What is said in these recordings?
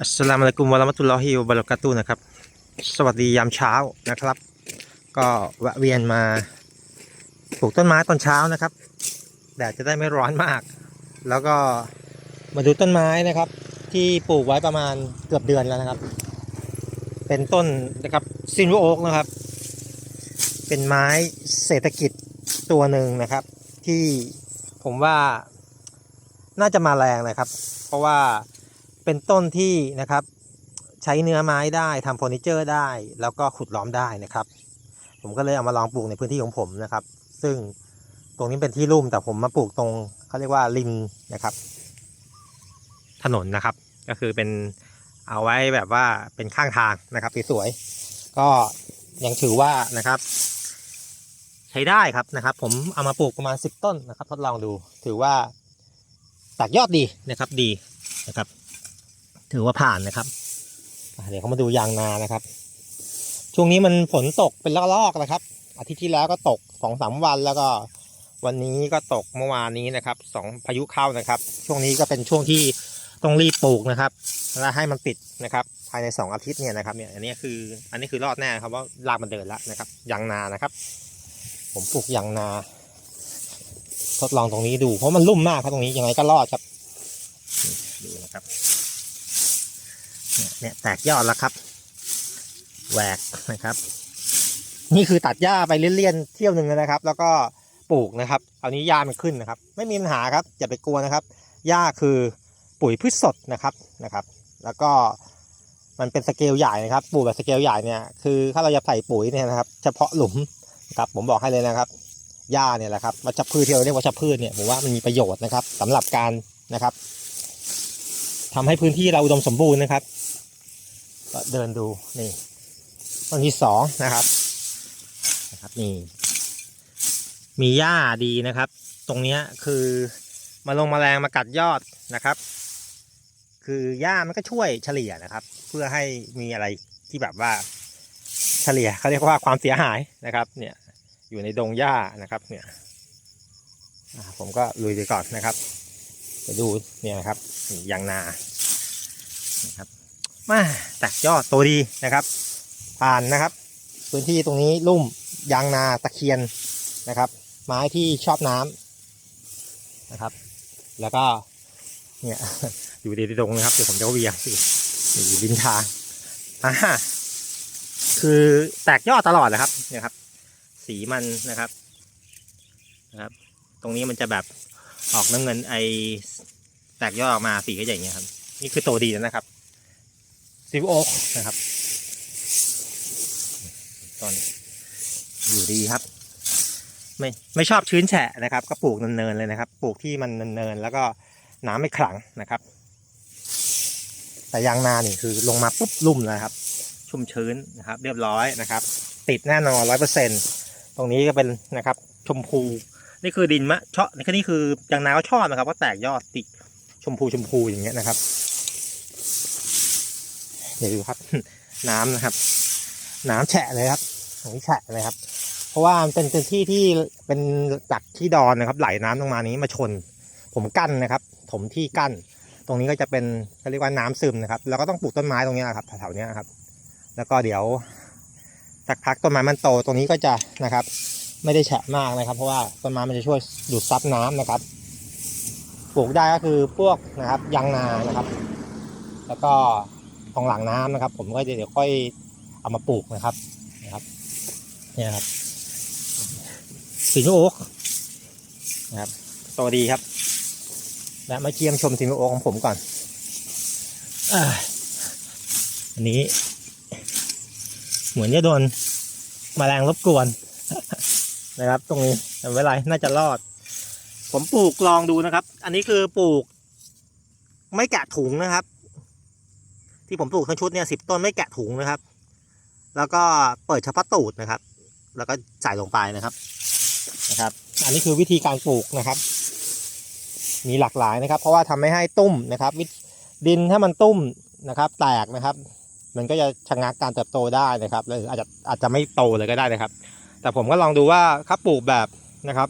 อัสสลามุอะลัยกุมวะเราะมะตุลลอฮิวะบะเราะกาตุนะครับ สวัสดียามเช้านะครับ ก็แวะเวียนมาปลูกต้นไม้ตอนเช้านะครับแดดจะได้ไม่ร้อนมาก แล้วก็มาดูต้นไม้นะครับ ที่ปลูกไว้ประมาณเกือบเดือนแล้วนะครับ เป็นต้นนะครับซินวโอ๊กนะครับ เป็นไม้เศรษฐกิจตัวหนึ่งนะครับ ที่ผมว่าน่าจะมาแรงนะครับ เพราะว่า เป็นต้นที่นะครับใช้เนื้อไม้ได้ทำเฟอร์นิเจอร์ได้ แล้วก็ขุดล้อมได้นะครับ ผมก็เลยเอามาลองปลูกในพื้นที่ของผมนะครับ ซึ่งตรงนี้เป็นที่ลุ่มแต่ผมมาปลูกตรงเขาเรียกว่าริมนะครับ ถนนนะครับ ก็คือเป็นเอาไว้แบบว่าเป็นข้างทางนะครับสวยๆก็ยังถือว่านะครับ ใช้ได้ครับนะครับ ผมเอามาปลูกประมาณ 10 ต้นนะครับ ทดลองดูถือว่าแตกยอดดีนะครับดีนะครับ ถือว่าผ่านนะครับเดี๋ยวเขามาดูยางนานะครับ ช่วงนี้มันฝนตกเป็นลอกๆนะครับ อาทิตย์ที่แล้วก็ตกสองสามวันแล้วก็ วันนี้ก็ตกเมื่อวานนี้นะครับสองพายุเข้านะครับ ช่วงนี้ก็เป็นช่วงที่ต้องรีบปลูกนะครับ และให้มันติดนะครับ ภายในสองอาทิตย์เนี่ยนะครับเนี่ยอันนี้คืออันนี้คือรอดแน่ครับว่ารากมันเดินแล้วนะครับยางนานะครับ ผมปลูกยางนา ทดลองตรงนี้ดู เพราะมันลุ่มมากครับตรงนี้ยังไงก็รอดครับดูนะครับ เนี่ยแตกยอดแล้วครับแหวกนะครับ นี่คือตัดหญ้าไปเลี่ยนๆเที่ยวหนึ่งเลยนะครับ แล้วก็ปลูกนะครับเอานี้หญ้ามันขึ้นนะครับ ไม่มีปัญหาครับอย่าไปกลัวนะครับหญ้าคือปุ๋ยพืชสดนะครับนะครับ แล้วก็มันเป็นสเกลใหญ่นะครับปลูกแบบสเกลใหญ่เนี่ยคือถ้าเราจะใส่ปุ๋ยเนี่ยนะครับ เฉพาะหลุมครับผมบอกให้เลยนะครับหญ้าเนี่ยแหละครับวัชพืชที่เราเรียกวัชพืชเนี่ยผมว่ามันมีประโยชน์นะครับสำหรับการนะครับทำให้พื้นที่เราอุดมสมบูรณ์นะครับ ก็เดินดูนี่ต้นที่สองนะครับนะครับนี่มีหญ้าดีนะครับ ตรงนี้คือมาลงมแมลงมากัดยอดนะครับ คือหญ้ามันก็ช่วยเฉลี่ยนะครับ เพื่อให้มีอะไรที่แบบว่าเฉลี่ยเขาเรียกว่าความเสียหายนะครับ เนี่ยอยู่ในดงหญ้านะครับ เนี่ยผมก็ลุยไปก่อนนะครับ ไปดูเนี่ยนะครับนี่ยางนานะครับ มาแตกยอดโตดีนะครับ ผ่านนะครับ พื้นที่ตรงนี้ลุ่มยางนาตะเคียนนะครับ ไม้ที่ชอบน้ำนะครับ แล้วก็เนี่ยอยู่ดีตรงนะครับเดี๋ยวผมจะเวียงสิอยู่ริมทางอ่าคือแตกยอดตลอดนะครับเนี่ยครับ สีมันนะครับนะครับ ตรงนี้มันจะแบบออกน้ำเงินไอแตกยอดออกมาสีก็อย่างเงี้ยครับ นี่คือโตดีนะครับ ซิลโอ๊กนะครับต้นอยู่ดีครับ ไม่ไม่ชอบชื้นแฉะนะครับ ก็ปลูกเนินๆเลยนะครับ ปลูกที่มันเนินๆแล้วก็น้ำไม่ขลังนะครับ แต่ยางนานี่คือลงมาปุ๊บลุ่มเลยครับ ชุ่มชื้นนะครับ เรียบร้อยนะครับ ติดแน่นอนร้อยเปอร์เซ็นตรงนี้ก็เป็นนะครับ ชมพูนี่คือดินมะเชาะนี่คือนี่คือยางนาก็ชอบนะครับว่าแตกยอดติดชมพูชมพูอย่างเงี้ยนะครับ เดี๋ยวดูครับ น้ำนะครับ น้ำแฉะเลยครับตรงนี้แฉะเลยครับ เพราะว่ามันเป็นเป็นที่ที่เป็นจากที่ดอนนะครับ ไหลน้ำลงมานี้มาชน ผมกั้นนะครับ ถมที่กั้น ตรงนี้ก็จะเป็นเขาเรียกว่าน้ำซึมนะครับ แล้วก็ต้องปลูกต้นไม้ตรงนี้ครับแถวๆเนี้ยครับ แล้วก็เดี๋ยวสักพักต้นไม้มันโตตรงนี้ก็จะนะครับ ไม่ได้แฉะมากนะครับ เพราะว่าต้นไม้มันจะช่วยดูดซับน้ำนะครับปลูกได้ก็คือพวกนะครับยางนานะครับ แล้วก็ ตรงหลังน้ำนะครับ ผมก็จะเดี๋ยวค่อยเอามาปลูกนะครับนะครับเนี่ยครับสิงโอ๊กนะครับสวัสดีครับและมาเยี่ยมชมสิงโอ๊กของผมก่อนอันนี้ เหมือนจะโดนแมลงรบกวนนะครับ ตรงนี้แต่ไม่เป็นไรน่าจะรอด ผมปลูกลองดูนะครับ อันนี้คือปลูก ไม่แกะถุงนะครับ ที่ผมปลูกทั้งชุดเนี่ยสิบต้นไม่แกะถุงนะครับ แล้วก็เปิดเฉพาะตูดนะครับ แล้วก็ใส่ลงไปนะครับนะครับ อันนี้คือวิธีการปลูกนะครับ มีหลากหลายนะครับ เพราะว่าทำไม่ให้ตุ้มนะครับ ดินถ้ามันตุ้มนะครับ แตกนะครับ มันก็จะชะงักการเติบโตได้นะครับหรืออาจจะอาจจะไม่โตเลยก็ได้นะครับ แต่ผมก็ลองดูว่าถ้าปลูกแบบนะครับ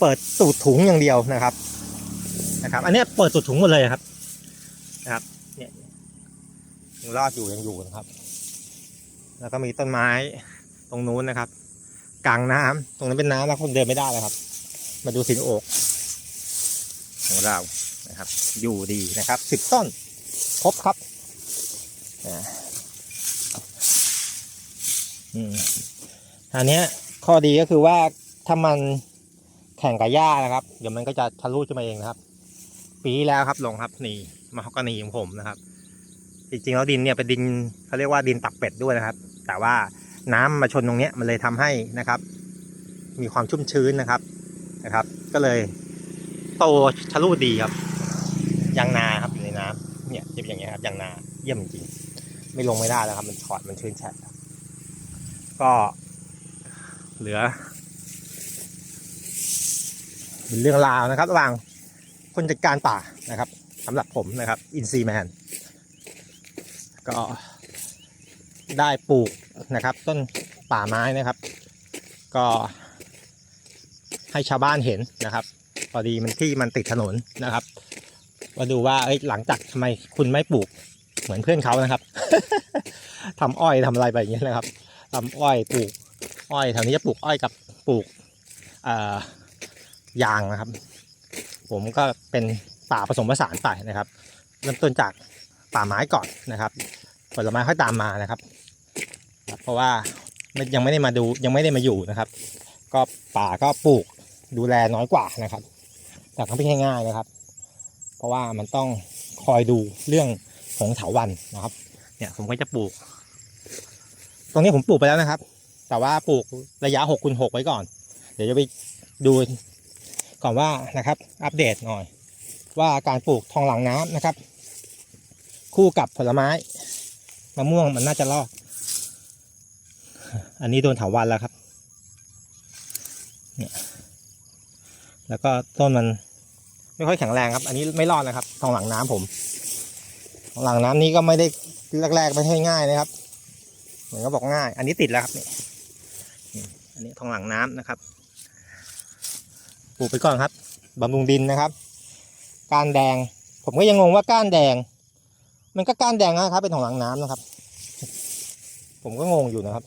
เปิดตูดถุงอย่างเดียวนะครับนะครับ อันนี้เปิดตูดถุงหมดเลยครับนะครับ รอดอยู่ยังอยู่นะครับ แล้วก็มีต้นไม้ตรงนู้นนะครับ กลางน้ำตรงนั้นเป็นน้ำแล้วคนเดินไม่ได้แล้วครับ มาดูสินโอกของเรานะครับ อยู่ดีนะครับสิบต้นครบครับอ่าอันนี้ข้อดีก็คือว่าถ้ามันแข่งกับหญ้านะครับ เดี๋ยวมันก็จะทะลุขึ้นมาเองนะครับ ปีที่แล้วครับลงครับนี่มาฮอกกานีของผมนะครับ จริงๆแล้วดินเนี่ยเป็นดินเขาเรียกว่าดินตักเป็ดด้วยนะครับ แต่ว่าน้ำมาชนตรงนี้มันเลยทำให้นะครับ มีความชุ่มชื้นนะครับนะครับ ก็เลยโตทะลุดีครับยางนาครับอยู่ในน้ำเนี่ยจะเป็นอย่างเงี้ยครับยางนาเยี่ยมจริงไม่ลงไม่ได้แล้วครับ มันถอดมันชื้นแฉะก็เหลือเป็นเรื่องราวนะครับ ระหว่างคนจัดการป่านะครับสำหรับผมนะครับอินซีแมน ก็ได้ปลูกนะครับ ต้นป่าไม้นะครับ ก็ ให้ชาวบ้านเห็นนะครับพอดีมันที่มันติดถนนนะครับมาดูว่าเอ้ยหลังจากทำไมคุณไม่ปลูกเหมือนเพื่อนเขานะครับทำอ้อยทำอะไรไปอย่างเงี้ยนะครับทำอ้อยปลูกอ้อยแถวนี้จะปลูกอ้อยกับปลูกยางนะครับ ผมก็เป็นป่าผสมผสานไปนะครับ เริ่มต้นจาก ป่าไม้ก่อนนะครับ ผลไม้ค่อยตามมานะครับ เพราะว่ายังไม่ได้มาดูยังไม่ได้มาอยู่นะครับ ก็ป่าก็ปลูกดูแลน้อยกว่านะครับแต่ก็ไม่ใช่ง่ายนะครับ เพราะว่ามันต้องคอยดูเรื่องของเถาวันนะครับ เนี่ยผมก็จะปลูก ตรงนี้ผมปลูกไปแล้วนะครับ แต่ว่าปลูกระยะหกคูณหกไว้ก่อน เดี๋ยวจะไปดูก่อนว่านะครับ อัปเดตหน่อย ว่าการปลูกทองหลังน้ำนะครับ คู่กับผลไม้มะม่วงมันน่าจะรอด อันนี้โดนเถาวันแล้วครับ เนี่ย แล้วก็ต้นมันไม่ค่อยแข็งแรงครับ อันนี้ไม่รอดนะครับ ทองหลังน้ำผม ทองหลังน้ำนี้ก็ไม่ได้แรกๆไม่ใช่ง่ายนะครับ เหมือนก็บอกง่าย อันนี้ติดแล้วครับนี่อันนี้ทองหลังน้ำนะครับปลูกไปก่อนครับบำรุงดินนะครับ ก้านแดง ผมก็ยังงงว่าก้านแดง มันก็ก้านแดงนะครับ เป็นทองหลังน้ำนะครับ ผมก็งงอยู่นะครับ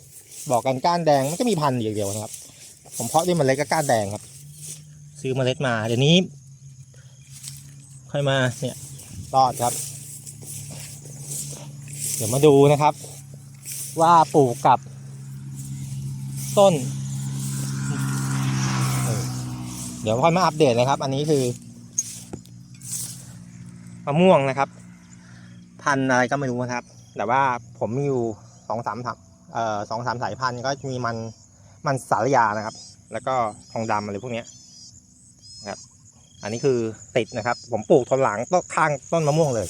บอกกันก้านแดงมันก็มีพันธุ์อย่างเดียวนะครับ ผมเพาะด้วยเมล็ดก็ก้านแดงครับ ซื้อเมล็ดมาเดี๋ยวนี้ ค่อยมาเนี่ยรอดครับ เดี๋ยวมาดูนะครับ ว่าปลูกกับ ต้นเออเดี๋ยวค่อยมาอัปเดตนะครับ อันนี้คือมะม่วงนะครับ พันธุ์อะไรก็ไม่รู้นะครับ แต่ว่าผมมีอยู่สองสามเอ่อสองสามสายพันธุ์ก็มีมันมันสารยานะครับ แล้วก็ทองดำอะไรพวกเนี้ยนะครับ อันนี้คือติดนะครับ ผมปลูกทนหลังต้นข้างต้นมะม่วงเลย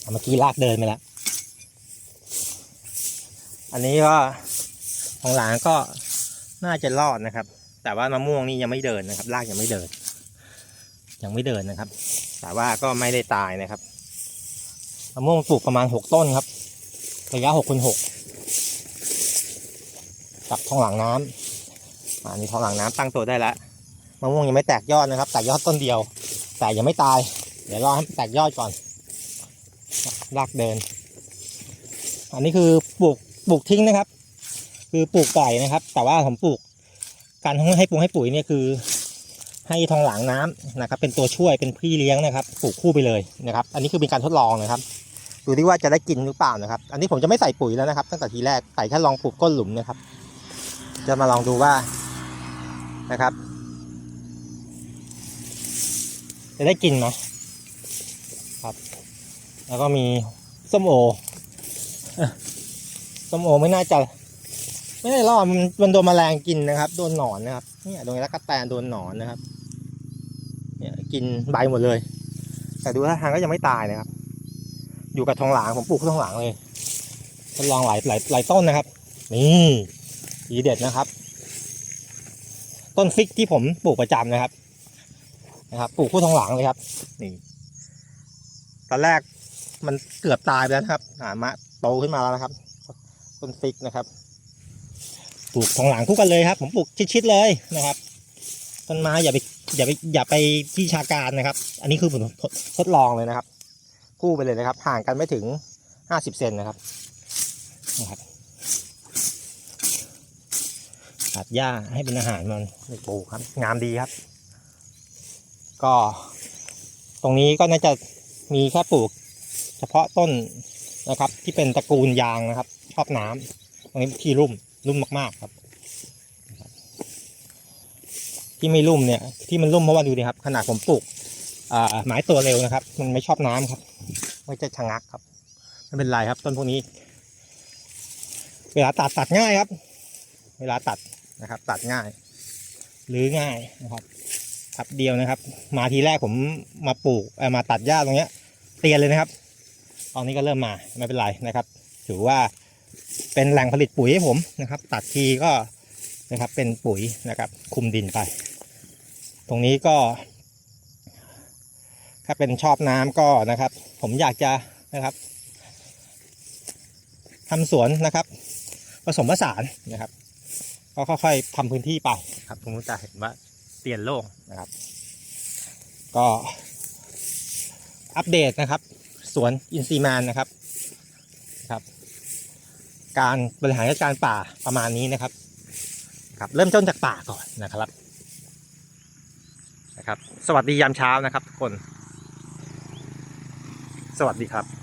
เอาเมื่อกี้ลากเดินไปแล้ว อันนี้ก็ทองหลังก็น่าจะรอดนะครับ แต่ว่ามะม่วงนี่ยังไม่เดินนะครับลากยังไม่เดิน ยังไม่เดินนะครับ แต่ว่าก็ไม่ได้ตายนะครับมะม่วงปลูกประมาณหกต้นครับ ระยะหกคูณหกกับทองหลังน้ำอันนี้ทองหลังน้ำตั้งตัวได้แล้วมะม่วงยังไม่แตกยอดนะครับแตกยอดต้นเดียว แต่ยังไม่ตาย เดี๋ยวรอให้มันแตกยอดก่อนลากเดิน อันนี้คือปลูกปลูกทิ้งนะครับ คือปลูกปล่อยนะครับ แต่ว่าผมปลูกการให้ปลูกให้ปุ๋ยเนี่ยคือ ให้ทองหลังน้ำนะครับเป็นตัวช่วยเป็นพี่เลี้ยงนะครับปลูกคู่ไปเลยนะครับ อันนี้คือเป็นการทดลองนะครับ ดูที่ว่าจะได้กินหรือเปล่านะครับ อันนี้ผมจะไม่ใส่ปุ๋ยแล้วนะครับ ตั้งแต่ทีแรกใส่แค่ลองปลูกก้นหลุมนะครับ จะมาลองดูว่านะครับ จะได้กินไหมครับ แล้วก็มีส้มโอส้มโอไม่น่าจะไม่ได้รอดมันโดนแมลงกินนะครับ โดนหนอนนะครับ เนี่ยโดนแล้วก็แตนโดนหนอนนะครับ กินใบหมดเลย แต่ดูท่าทางก็ยังไม่ตายนะครับ อยู่กับทองหลางผมปลูกทองหลางเลยทดลองหลายหลายหลายต้นนะครับ นี่ทีเด็ดนะครับ ต้นฟิกที่ผมปลูกประจำนะครับ นะครับปลูกคู่ทองหลางเลยครับนี่ตอนแรกมันเกือบตายไปแล้วนะครับอ่ามาโตขึ้นมาแล้วนะครับ ต้นฟิกนะครับปลูกทองหลางคู่กันเลยครับ ผมปลูกชิดๆเลยนะครับต้นไม้อย่าไป อย่าไปอย่าไปที่ชาการนะครับ อันนี้คือผมทดทดลองเลยนะครับ คู่ไปเลยนะครับ ห่างกันไม่ถึงห้าสิบเซนนะครับนะครับตัดหญ้าให้เป็นอาหารมันในปลูกครับ งามดีครับ ก็ ตรงนี้ก็น่าจะมีแค่ปลูก เฉพาะต้นนะครับ ที่เป็นตระกูลยางนะครับ ชอบน้ำตรงนี้ที่รุ่มรุ่มมาก ๆ ครับ ที่ไม่รุ่มเนี่ยที่มันรุ่มเพราะว่าดูดิครับ ขนาดผมปลูกอ่าไม้ตัวเร็วนะครับ มันไม่ชอบน้ำครับไม่จะชะงักครับไม่เป็นไรครับ ต้นพวกนี้ เวลาตัดตัดง่ายครับ เวลาตัดนะครับ ตัดง่าย หรือง่ายนะครับทับเดียวนะครับ มาทีแรกผมมาปลูกเอ่อมาตัดหญ้าตรงเนี้ย เตียนเลยนะครับตอนนี้ก็เริ่มมาไม่เป็นไรนะครับ ถือว่าเป็นแหล่งผลิตปุ๋ยให้ผมนะครับ ตัดทีก็ นะครับ เป็นปุ๋ยนะครับคุมดินไป ตรงนี้ก็ ถ้าเป็นชอบน้ำก็นะครับ ผมอยากจะนะครับทำสวนนะครับ ผสมผสานนะครับ ก็ค่อยๆทำพื้นที่ไปครับผมจะเห็นว่าเตียนโล่งนะครับ ก็อัปเดตนะครับ สวนอินซีแมนนะครับครับ การบริหารจัดการป่าประมาณนี้นะครับ ครับเริ่มต้นจากป่าก่อนนะครับนะครับ สวัสดียามเช้านะครับทุกคน สวัสดีครับ